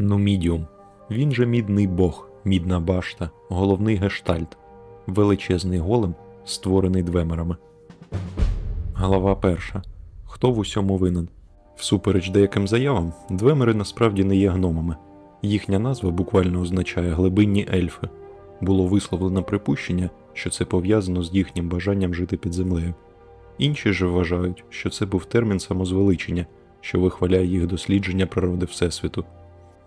Нумідіум. Він же мідний бог, мідна башта, головний гештальт, величезний голем, створений двемерами. Глава перша. Хто в усьому винен? Всупереч деяким заявам, двемери насправді не є гномами. Їхня назва буквально означає глибинні ельфи. Було висловлено припущення, що це пов'язано з їхнім бажанням жити під землею. Інші ж вважають, що це був термін самозвеличення, що вихваляє їх дослідження природи Всесвіту.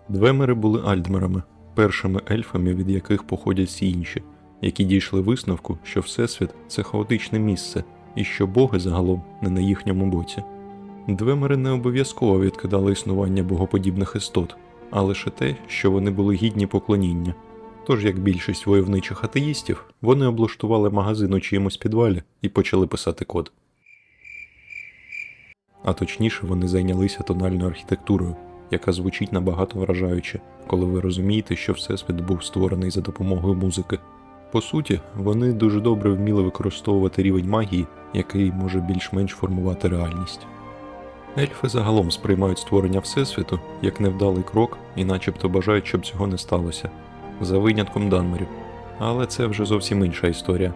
Двемери були альдмерами, першими ельфами, від яких походять всі інші, які дійшли висновку, що Всесвіт це хаотичне місце, і що боги загалом не на їхньому боці. Двемери не обов'язково відкидали існування богоподібних істот, а лише те, що вони були гідні поклоніння. Тож, як більшість войовничих атеїстів, вони облаштували магазин у чиємусь підвалі і почали писати код. А точніше, вони зайнялися тональною архітектурою, яка звучить набагато вражаюче, коли ви розумієте, що Всесвіт був створений за допомогою музики. По суті, вони дуже добре вміли використовувати рівень магії, який може більш-менш формувати реальність. Ельфи загалом сприймають створення Всесвіту як невдалий крок і начебто бажають, щоб цього не сталося, за винятком данмерів. Але це вже зовсім інша історія.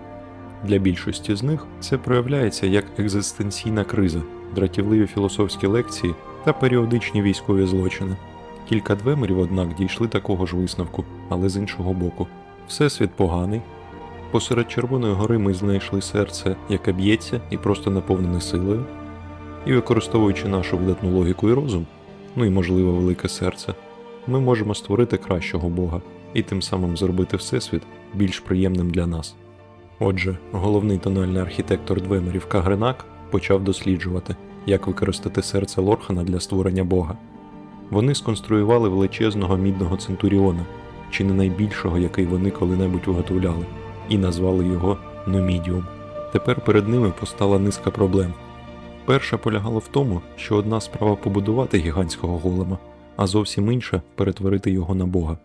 Для більшості з них це проявляється як екзистенційна криза, дратівливі філософські лекції та періодичні військові злочини. Кілька двемерів, однак, дійшли такого ж висновку, але з іншого боку. Всесвіт поганий. Посеред Червоної гори ми знайшли серце, яке б'ється і просто наповнене силою. І використовуючи нашу видатну логіку і розум, ну і можливо велике серце, ми можемо створити кращого Бога і тим самим зробити Всесвіт більш приємним для нас. Отже, головний тональний архітектор Двемерів Кагренак почав досліджувати, як використати серце Лорхана для створення Бога. Вони сконструювали величезного мідного центуріона, чи не найбільшого, який вони коли-небудь виготовляли, і назвали його Нумідіум. Тепер перед ними постала низка проблем. Перша полягала в тому, що одна справа побудувати гігантського голема, а зовсім інша перетворити його на Бога.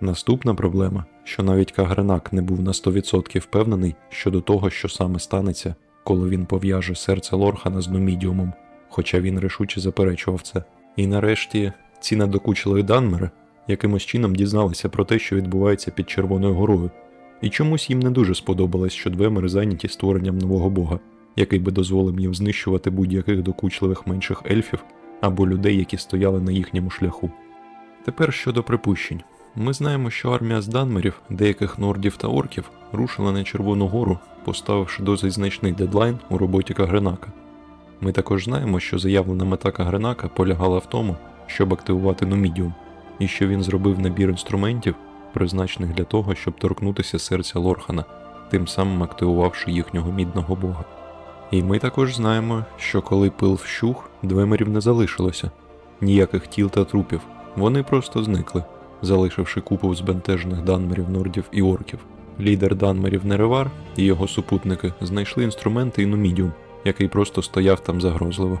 Наступна проблема, що навіть Кагренак не був на 100% впевнений щодо того, що саме станеться, коли він пов'яже серце Лорхана з Нумідіумом, хоча він рішуче заперечував це. І нарешті ці надокучливі Данмери якимось чином дізналися про те, що відбувається під Червоною горою, і чомусь їм не дуже сподобалось, що двемери зайняті створенням нового бога, який би дозволив їм знищувати будь-яких докучливих менших ельфів або людей, які стояли на їхньому шляху. Тепер щодо припущень. Ми знаємо, що армія з данмерів, деяких нордів та орків рушила на Червону гору, поставивши досить значний дедлайн у роботі Кагренака. Ми також знаємо, що заявлена мета Кагренака полягала в тому, щоб активувати Нумідіум, і що він зробив набір інструментів, призначених для того, щоб торкнутися серця Лорхана, тим самим активувавши їхнього мідного бога. І ми також знаємо, що коли пил вщух, двемерів не залишилося ніяких тіл та трупів, вони просто зникли, залишивши купу збентежених данмерів нордів і орків. Лідер данмерів Неревар і його супутники знайшли інструменти і нумідіум, який просто стояв там загрозливо.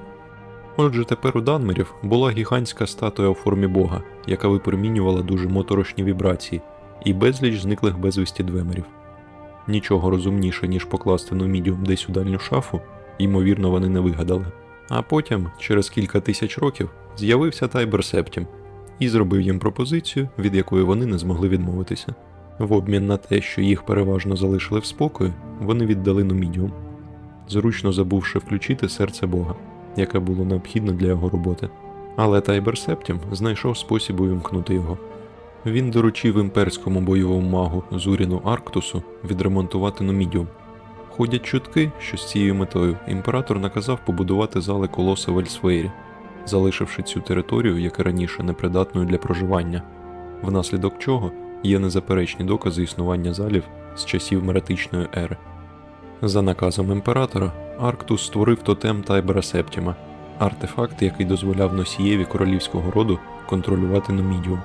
Отже, тепер у данмерів була гігантська статуя у формі бога, яка випромінювала дуже моторошні вібрації, і безліч зниклих безвісті двемерів. Нічого розумніше, ніж покласти нумідіум десь у дальню шафу, ймовірно, вони не вигадали. А потім, через кілька тисяч років, з'явився Тайбер Септім і зробив їм пропозицію, від якої вони не змогли відмовитися. В обмін на те, що їх переважно залишили в спокої, вони віддали нумідіум, зручно забувши включити серце Бога, яке було необхідно для його роботи. Але Тайбер Септім знайшов спосіб увімкнути його. Він доручив імперському бойовому магу Зуріну Арктусу відремонтувати Нумідіум. Ходять чутки, що з цією метою імператор наказав побудувати зали колоса в Ельсвейрі, залишивши цю територію, як і раніше, непридатною для проживання, внаслідок чого є незаперечні докази існування залів з часів меретичної ери. За наказом імператора, Арктус створив тотем Тайбера Септіма, артефакт, який дозволяв носієві королівського роду контролювати Нумідіум.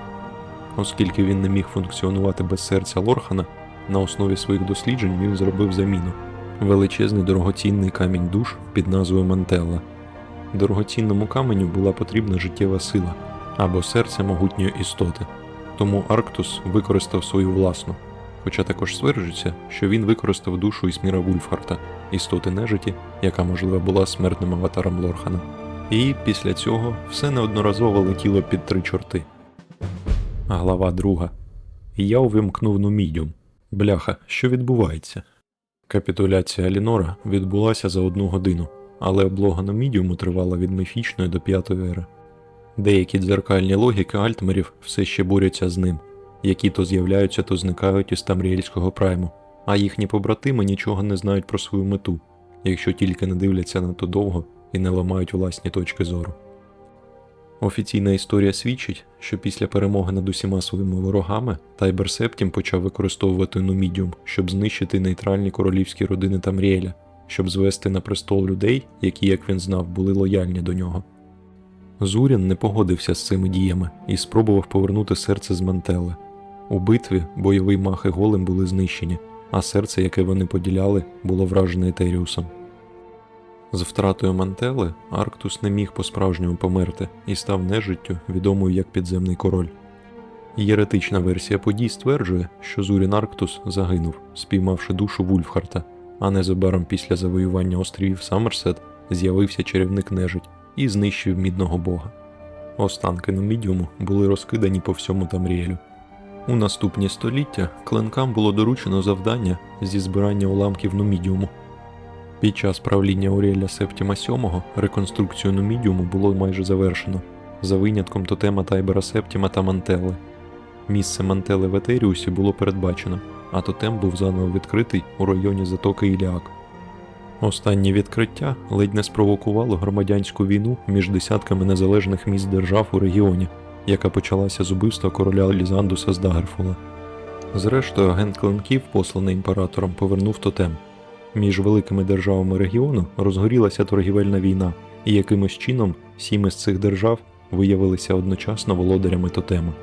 Оскільки він не міг функціонувати без серця Лорхана, на основі своїх досліджень він зробив заміну величезний дорогоцінний камінь душ під назвою Мантелла. Дорогоцінному каменю була потрібна життєва сила або серце могутньої істоти, тому Арктус використав свою власну, хоча також стверджується, що він використав душу Ісміра Вульфхарта, істоти нежиті, яка, можливо, була смертним аватаром Лорхана. І після цього все неодноразово летіло під три чорти. Глава друга. Я увімкнув нумідіум. Бляха, що відбувається? Капітуляція Алінора відбулася за одну годину, але облога нумідіуму тривала від міфічної до п'ятої ери. Деякі дзеркальні логіки альтмерів все ще борються з ним, які то з'являються, то зникають із Тамріельського прайму, а їхні побратими нічого не знають про свою мету, якщо тільки не дивляться надто довго і не ламають власні точки зору. Офіційна історія свідчить, що після перемоги над усіма своїми ворогами Тайбер Септім почав використовувати нумідіум, щоб знищити нейтральні королівські родини Тамріеля, щоб звести на престол людей, які, як він знав, були лояльні до нього. Зурін не погодився з цими діями і спробував повернути серце з Мантели. У битві бойовий мах і голем були знищені, а серце, яке вони поділяли, було вражене Етеріусом. З втратою Мантели Арктус не міг по-справжньому померти і став нежиттю, відомою як підземний король. Єретична версія подій стверджує, що Зурін Арктус загинув, спіймавши душу Вульфхарта, а незабаром після завоювання острівів Саммерсет з'явився чарівник нежить і знищив мідного бога. Останки Нумідіуму були розкидані по всьому Тамріелю. У наступні століття клинкам було доручено завдання зі збирання уламків Нумідіуму. Під час правління Уріеля Септіма VII реконструкцію Нумідіуму було майже завершено, за винятком тотема Тайбера Септіма та Мантели. Місце Мантели в Етеріусі було передбачено, а тотем був заново відкритий у районі затоки Іліак. Останнє відкриття ледь не спровокувало громадянську війну між десятками незалежних міст держав у регіоні, яка почалася з убивства короля Лізандуса з Дагерфула. Зрештою, агент клинків, посланий імператором, повернув тотем. Між великими державами регіону розгорілася торгівельна війна, і якимось чином сім із цих держав виявилися одночасно володарями тотема.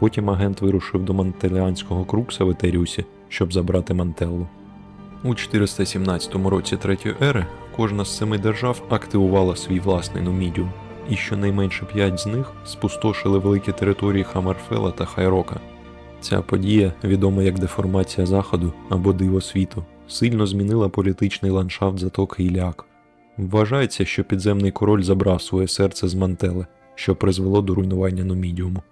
Потім агент вирушив до Мантеліанського крукса в Етеріусі, щоб забрати Мантеллу. У 417 році Третьої ери кожна з семи держав активувала свій власний нумідіум, і щонайменше п'ять з них спустошили великі території Хамарфела та Хайрока. Ця подія, відома як деформація Заходу або диво світу, сильно змінила політичний ландшафт затоки Іліак. Вважається, що підземний король забрав своє серце з Мантели, що призвело до руйнування Нумідіуму.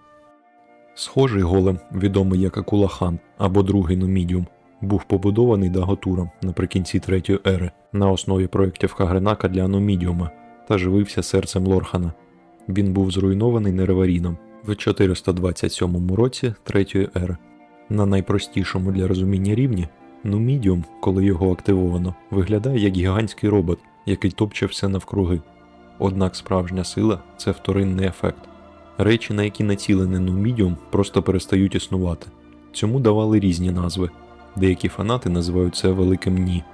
Схожий голем, відомий як Акулахан або другий Нумідіум, був побудований Даготуром наприкінці третьої ери на основі проєктів Хагренака для Нумідіума та живився серцем Лорхана. Він був зруйнований Нереваріном в 427 році третьої ери. На найпростішому для розуміння рівні Нумідіум, коли його активовано, виглядає як гігантський робот, який топче навкруги. Однак справжня сила це вторинний ефект. Речі, на які націлений Нумідіум, просто перестають існувати. Цьому давали різні назви. Деякі фанати називають це великим ні.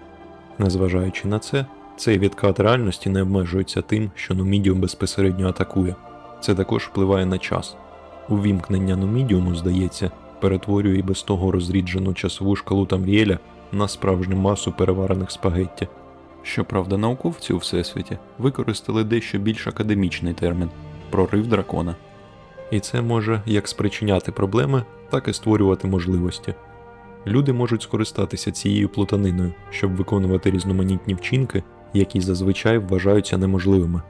Незважаючи на це, цей відкат реальності не обмежується тим, що Нумідіум безпосередньо атакує. Це також впливає на час. Увімкнення Нумідіуму, здається, перетворює і без того розріджену часову шкалу Тамріеля на справжню масу переварених спагетті. Щоправда, науковці у всесвіті використали дещо більш академічний термін прорив дракона. І це може як спричиняти проблеми, так і створювати можливості. Люди можуть скористатися цією плутаниною, щоб виконувати різноманітні вчинки, які зазвичай вважаються неможливими.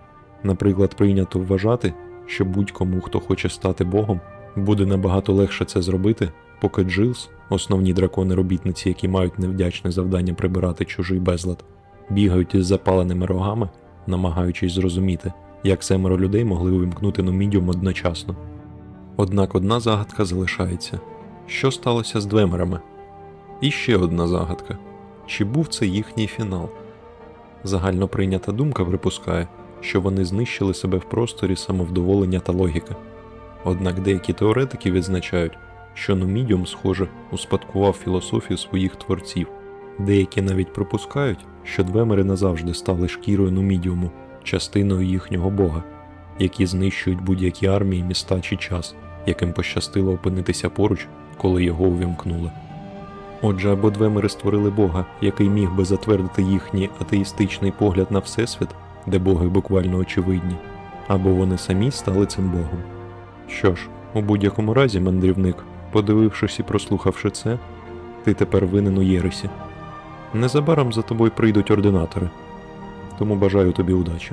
Наприклад, прийнято вважати, що будь-кому, хто хоче стати Богом, буде набагато легше це зробити, поки Джилс, основні дракони-робітниці, які мають невдячне завдання прибирати чужий безлад, бігають із запаленими рогами, намагаючись зрозуміти, як семеро людей могли увімкнути Нумідіум одночасно. Однак одна загадка залишається: що сталося з двемерами? І ще одна загадка: чи був це їхній фінал? Загально прийнята думка припускає, що вони знищили себе в просторі самовдоволення та логіки. Однак деякі теоретики відзначають, що Нумідіум, схоже, успадкував філософію своїх творців. Деякі навіть припускають, що двемери назавжди стали шкірою Нумідіуму, частиною їхнього бога, які знищують будь-які армії, міста чи час, яким пощастило опинитися поруч, коли його увімкнули. Отже, або двемери створили Бога, який міг би затвердити їхній атеїстичний погляд на Всесвіт, де боги буквально очевидні, або вони самі стали цим Богом. Що ж, у будь-якому разі, мандрівник, подивившись і прослухавши це, ти тепер винен у Єресі. Незабаром за тобою прийдуть ординатори, тому бажаю тобі удачі.